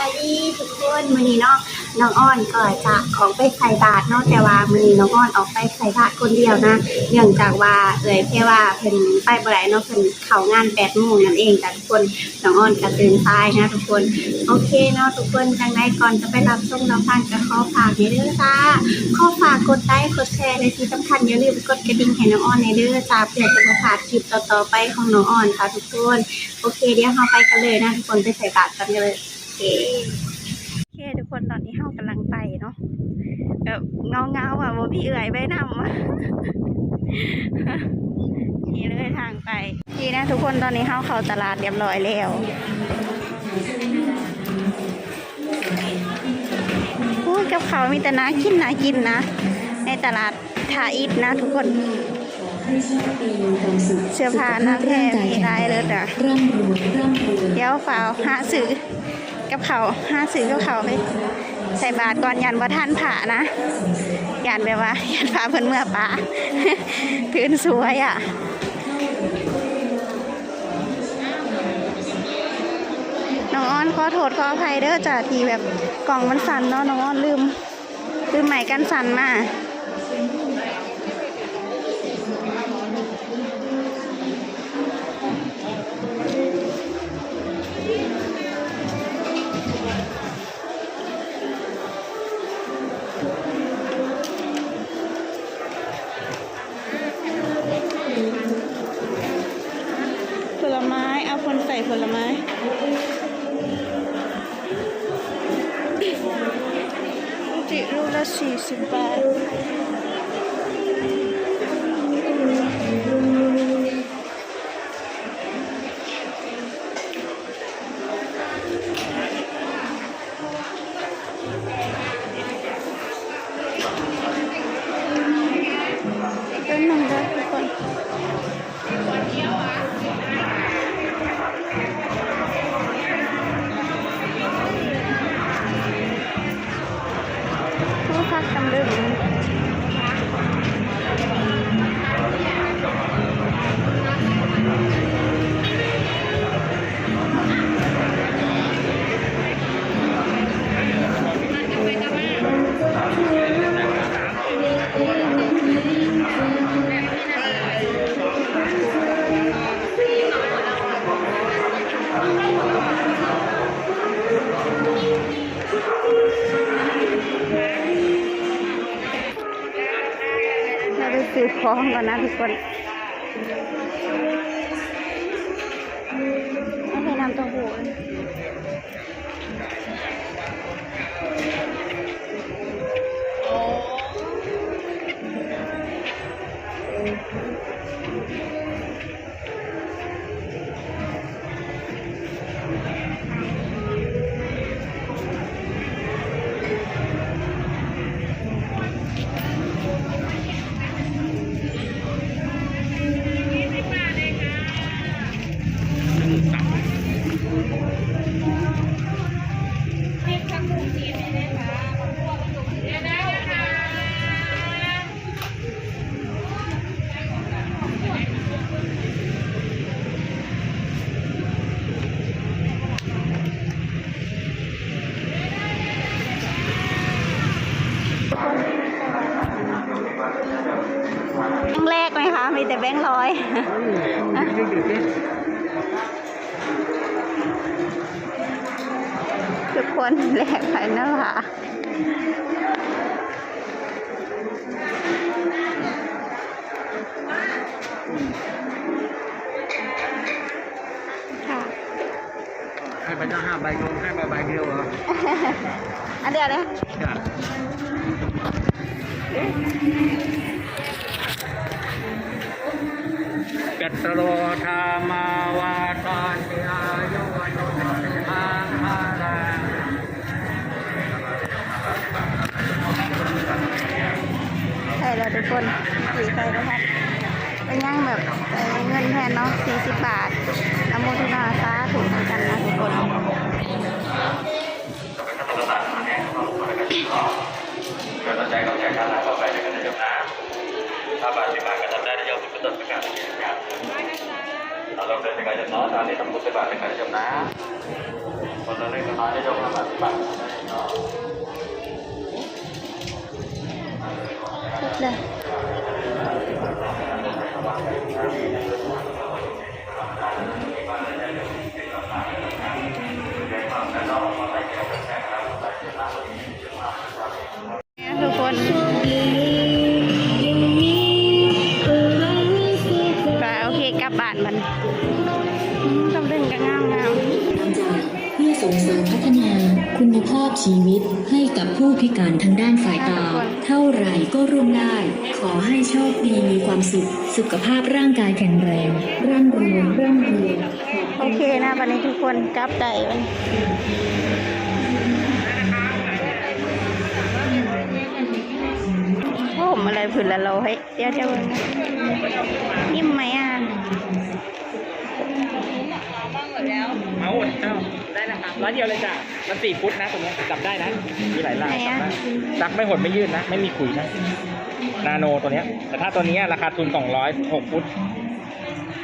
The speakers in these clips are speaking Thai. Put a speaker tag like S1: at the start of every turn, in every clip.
S1: ายดีทุกคนมื้อนี้เนาะน้องอ้อนก็จะออกไปใส่บาตรเนาะแต่ว่ามื้อนี้น้องอ้อนออกไปใส่บาตรคนเดียวนะเนื่องจากว่าเลยแค่ว่าเพิ่นไปบ่ได้เนาะเพิ่นเข้างาน8โมงนั่นเองจ้ะทุกคนน้องอ้อนก็ตื่นสายนะทุกคนโอเคเนาะทุกคนจังไดก่อนจะไปรับชมรับฟังก็ขอฝากให้เด้อจ้าขอฝากกดไลค์กดแชร์และที่สำคัญอย่าลืมกดกระดิ่งให้น้องอ้อนในเด้อจ้าเพื่อจะมาพลาดคลิปต่อๆไปของน้องอ้อนค่ะทุกคนโอเคเดี๋ยวเราไปกันเลยนะทุกคนไปใส่บาตรกันเลย เคโอเคทุกคนตอนนี้เฮากำลังไปเนาะแบบเงาเงาๆอะโมพี่เอื่อยไปนำอะนี่เลยทางไปนี่นะทุกคนตอนนี้เฮาเข้าตลาดเรียบร้อยแล้วกับเขามีแต่นากินนากินนะ ในตลาดทาอิดนะทุกคน เสื้อผ้าหน้าแพรมีลายเลยอะ
S2: ร่ำรวยร่ำรวย
S1: เดี๋ยวฝาวหาซื้อกับเขาวหาซื้อกับเขาไปใส่บาทก่อนยันว่าท่านผ่านะยันแบบว่ายันผ่าเพิ่นเมื่อป่าพื้นสวยอะน้องอ้อนขอโทษขออภัยเด้อจ้ะทีแบบกล่องมันสั่นเนาะน้องอ้อนลืมลืมใหม่กันสั่นมา คนใส่ผลไม้ จิรูปละสี่สิบบาท ของก่อนนะทุกคนไม่ไปนำเตัวหู คนแลกไปนะค่ะค่ะ
S3: ให้ไปตั้งห้าใบลงให้มาใบเดียวเหรอ
S1: อันเดียวเลย
S3: จ้ะกัตโรธามาวาตานติอายุวันโนทางพารา
S1: ใช่แล้วทุก คนสี่ใส่แล้วค่ะเป็นย่างแบบเงินแทนเนาะสี่สิบบาทอนุโมทนาสาถูกกันนะทุกคน
S3: ก็ตั้งใจเราใช้การต่อไปในการเจ้าหน้าถ้าบาทสิบบาทก็ทำได้ในยอดเป็นต้นประกาศเราเราเดินในการจำน้อตอนนี้ทำบุญใส่บาทในการจำน้าคนเราเล่นกันน้อยในยอด
S1: เลย
S2: ส่งเสริมพัฒนา คุณภาพชีวิตให้กับผู้พิการทางด้านสายตา เท่าไหร่ก็ร่วมได้ ขอให้โชคดีมีความสุข สุขภาพร่างกายแข็งแรงร่ำรวยร่ำรวย
S1: โอเคนะวันนี้ทุกคนกลับใจมันโอ้ผมอะไรผืนละโลให้เดี๋ยวเดี๋ยวนิ่มไหมอะ
S3: เอาหมดเอ้าได้ นะครับร้อยเดียวเลยจ้ะมันสี่ฟุตนะตรงเนี้ยจับได้นะมีหลายลายจับได้จักไม่หดไม่ยืดนะ ไม่มีขุยนะ นาโนตัวเนี้ย แต่ถ้าตัวเนี้ยราคาทุนสองร้อยหกฟุต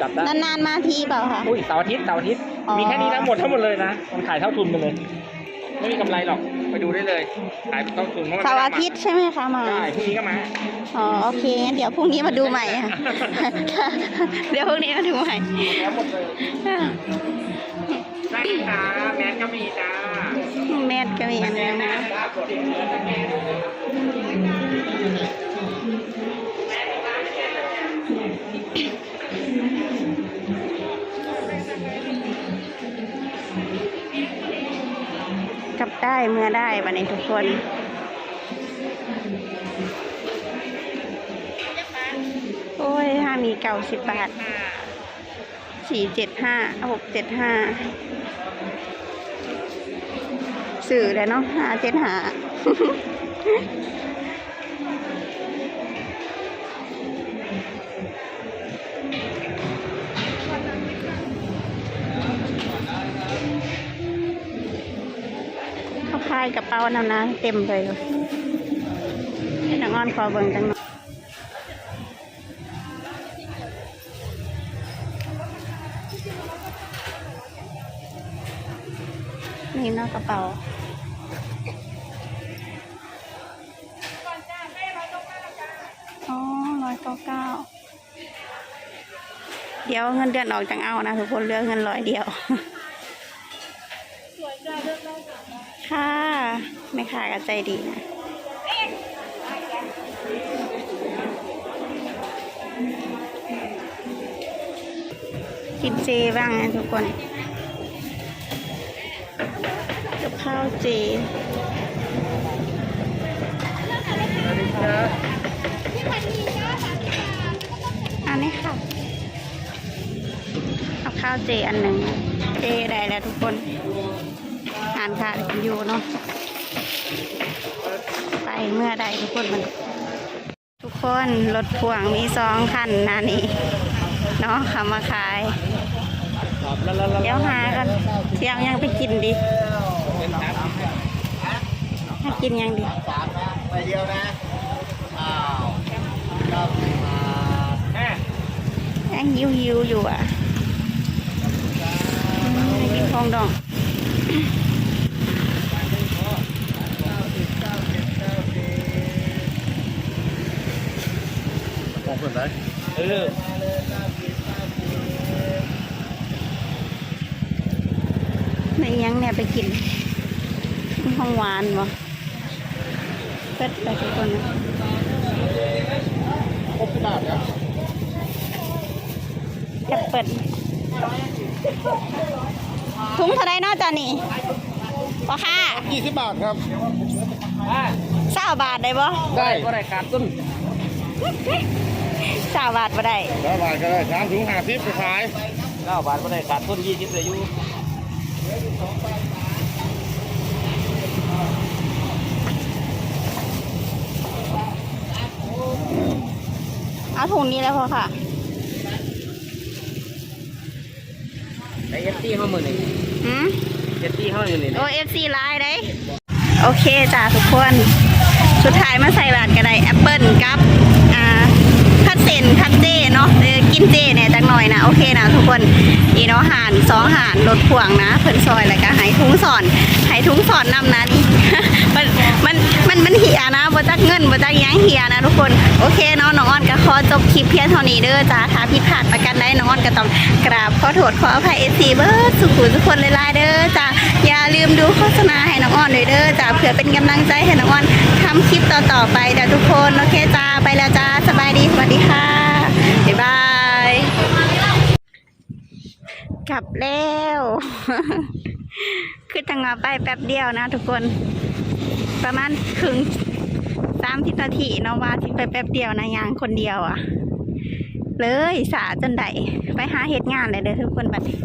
S3: จับได้
S1: นานๆมาทีเปล่าคะ
S3: อุ้ยเสาร์อาทิตย์เสาร์อาทิตย์
S1: อ๋อ
S3: มีแค่นี้นะหมดทั้งหมดเลยนะมันขายเท่าทุนไปเลยไม่มีกำไรหรอกไปดูได้เลยขายเป็นเท่าทุนพะมัน
S1: เสาร์
S3: ไม่
S1: อา
S3: ได้
S1: ทิตย์ใช่ไหมคะมา
S3: ใช่พรุ่งนี้ก็มา
S1: อ๋อโอเคงั้นเดี๋ยวพรุ่งนี้มาดูใหม่อะเดี๋ยวพรุ่งนี้มาดูใหม่
S3: ได้จ้าแมสก็มีจ้า
S1: แมทก็มีอันนึงนะกลับได้เมื่อได้วันนี้ทุกคนโอ้ยห้ามีเก่าสิบบาทสี่เจ็ดห้าหกเจ็ดห้า สื่อเลยเนาะหาเจ็ดหาเขาพายกระเป๋านำนะเต็มเลยให้น้องอ้อนขอเบิ่งจังหน่อยนี่เนาะกระเป๋า อ๋อร้อยเก้าเก้า เดี๋ยวเงินเดือนออกจังเอานะทุกคนเลือกเงินร้อยเดียว ค่ะแม่ค้าก็ใจดีนะกินเจบ้างนะทุกคนกับข้าวเจ ข้าวเจอันหนึ่งเจได้แล้วทุกคนทานค่ะอยู่เนาะไปเมื่อใดทุกคนมัน ทุกคนรถพ่วงมีสองคันนะนี่เนาะเขามาขาย เดี๋ยวหากันเที่ยงยังไปกินดิให้กินยังดิ
S3: ไปเดียวนะอ้าวเก้าสิบบาทแม่
S1: ยังหิวหิวๆอยู่อะอืมให้กินข องดอง
S3: ของส่วนไหนเออ
S1: ในยังเนี่ยไปกินห้องหวานบ่เปิดไปทุกคนนะ
S3: ครบที่บาทครับ
S1: แอปเปิล ถุงเท่าไรเนาะจานี่บ่ค่ะ
S3: ยี่สิบบาทครับ
S1: เศร้าบาทได้บ่
S3: ได้ก็ได้ขาดต้น
S1: เศร้าบาทบ่ได้
S3: เก้าบาทก็ได้สามถุงห้าสิบไปขายเก้าบาทก็ได้ขาดต้นยี่สิบเลยอยู่
S1: เอาถุงนี้แล้วพอค่ะ
S3: ไอเอฟซีเข้ามือหนึ่ง
S1: หืม
S3: เอฟซีเข้ามือหนึ่ง
S1: โอเอฟซีไลน์ได้โอเคจ้ะทุกคน สุดท้ายมาใส่บาทก็ได้แอปเปิลกับอ่าพัดเซนพัดเจเนาะเออกินเจเนี่ยจักหน่อยนะโอเคนะทุกคนอีเนาะหารสองหารรถพ่วงนะเพิ่นซอยแล้วก็ใหายถุงสอนใหายถุงสอนนำนะนี่มันมันมันมันเหียนะบ่จั กเงินบ่จักยังเหียนะทุกคนโอเคเนาะน้องอ้อนก็ขอจบคลิปเพียงเท่านี้เด้อจ้าถ้าผิดพลาดประกันใดน้องอ้อนก็ต้องกราบขอโทษขออภัย FC เบิร์ดสุขุทุกคนหลายๆเด้อจ้าอย่าลืมดูโฆษณาให้น้องอ้อนด้วยเด้อจ้าเพื่อเป็นกำลังใจให้น้องอ้อนทำคลิปต่อๆไปเด้อทุกคนโอเคจ้าไปแล้วจ้าสบายดีสวัสดีค่ะบ๊ายบายกลับแล้วคือทางมาไปแป๊บเดียวนะทุกคนประมาณครึ่งามพิตาทีเนาะว่าที่ไปแป๊บเดียวนะยางคนเดียวอะ่ะ เลยสาจนไดไปหาเหตุงานเลยเด้อทุกคนบัดนี้